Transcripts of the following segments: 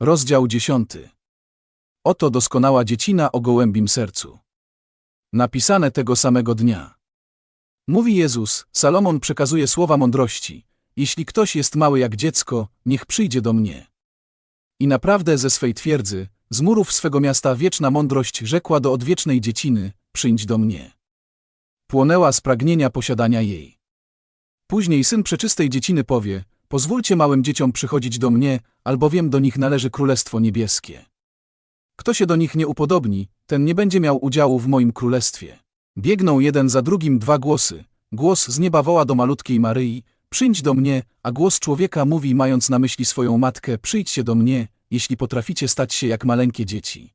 Rozdział dziesiąty. Oto doskonała dziecina o gołębim sercu. Napisane tego samego dnia. Mówi Jezus, Salomon przekazuje słowa mądrości. Jeśli ktoś jest mały jak dziecko, niech przyjdzie do mnie. I naprawdę ze swej twierdzy, z murów swego miasta wieczna mądrość rzekła do odwiecznej dzieciny, przyjdź do mnie. Płonęła z pragnienia posiadania jej. Później syn przeczystej dzieciny powie, pozwólcie małym dzieciom przychodzić do mnie, albowiem do nich należy Królestwo Niebieskie. Kto się do nich nie upodobni, ten nie będzie miał udziału w moim królestwie. Biegną jeden za drugim dwa głosy. Głos z nieba woła do malutkiej Maryi, przyjdź do mnie, a głos człowieka mówi mając na myśli swoją matkę, przyjdźcie do mnie, jeśli potraficie stać się jak maleńkie dzieci.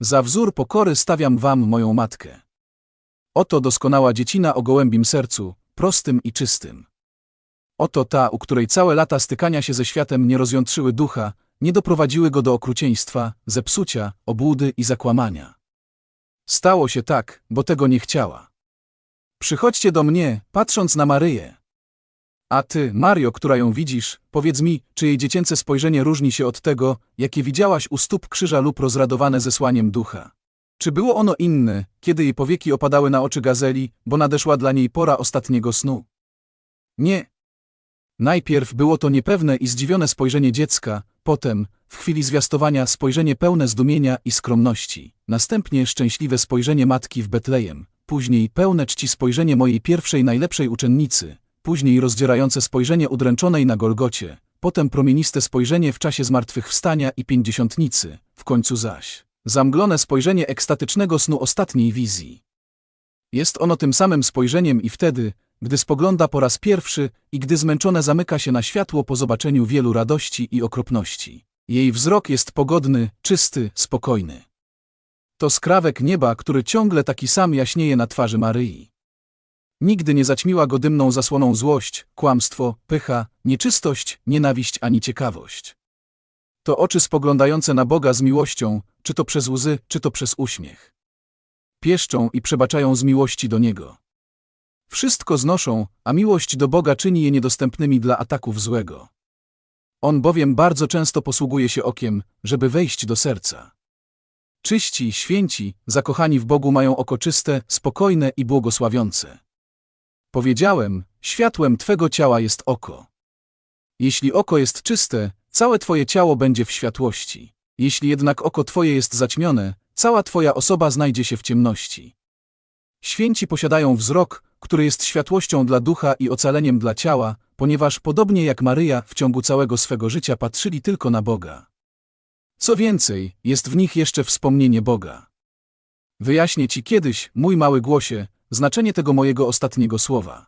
Za wzór pokory stawiam wam moją matkę. Oto doskonała dziecina o gołębim sercu, prostym i czystym. Oto ta, u której całe lata stykania się ze światem nie rozjątrzyły ducha, nie doprowadziły go do okrucieństwa, zepsucia, obłudy i zakłamania. Stało się tak, bo tego nie chciała. Przychodźcie do mnie, patrząc na Maryję. A ty, Mario, która ją widzisz, powiedz mi, czy jej dziecięce spojrzenie różni się od tego, jakie widziałaś u stóp krzyża lub rozradowane zesłaniem ducha? Czy było ono inne, kiedy jej powieki opadały na oczy gazeli, bo nadeszła dla niej pora ostatniego snu? Nie. Najpierw było to niepewne i zdziwione spojrzenie dziecka, potem, w chwili zwiastowania, spojrzenie pełne zdumienia i skromności, następnie szczęśliwe spojrzenie matki w Betlejem, później pełne czci spojrzenie mojej pierwszej najlepszej uczennicy, później rozdzierające spojrzenie udręczonej na Golgocie, potem promieniste spojrzenie w czasie zmartwychwstania i pięćdziesiątnicy, w końcu zaś zamglone spojrzenie ekstatycznego snu ostatniej wizji. Jest ono tym samym spojrzeniem i wtedy, gdy spogląda po raz pierwszy i gdy zmęczone zamyka się na światło po zobaczeniu wielu radości i okropności. Jej wzrok jest pogodny, czysty, spokojny. To skrawek nieba, który ciągle taki sam jaśnieje na twarzy Maryi. Nigdy nie zaćmiła go dymną zasłoną złość, kłamstwo, pycha, nieczystość, nienawiść ani ciekawość. To oczy spoglądające na Boga z miłością, czy to przez łzy, czy to przez uśmiech. Pieszczą i przebaczają z miłości do Niego. Wszystko znoszą, a miłość do Boga czyni je niedostępnymi dla ataków złego. On bowiem bardzo często posługuje się okiem, żeby wejść do serca. Czyści, święci, zakochani w Bogu mają oko czyste, spokojne i błogosławiące. Powiedziałem, światłem Twego ciała jest oko. Jeśli oko jest czyste, całe Twoje ciało będzie w światłości. Jeśli jednak oko Twoje jest zaćmione, cała Twoja osoba znajdzie się w ciemności. Święci posiadają wzrok, który jest światłością dla ducha i ocaleniem dla ciała, ponieważ podobnie jak Maryja w ciągu całego swego życia patrzyli tylko na Boga. Co więcej, jest w nich jeszcze wspomnienie Boga. Wyjaśnię Ci kiedyś, mój mały głosie, znaczenie tego mojego ostatniego słowa.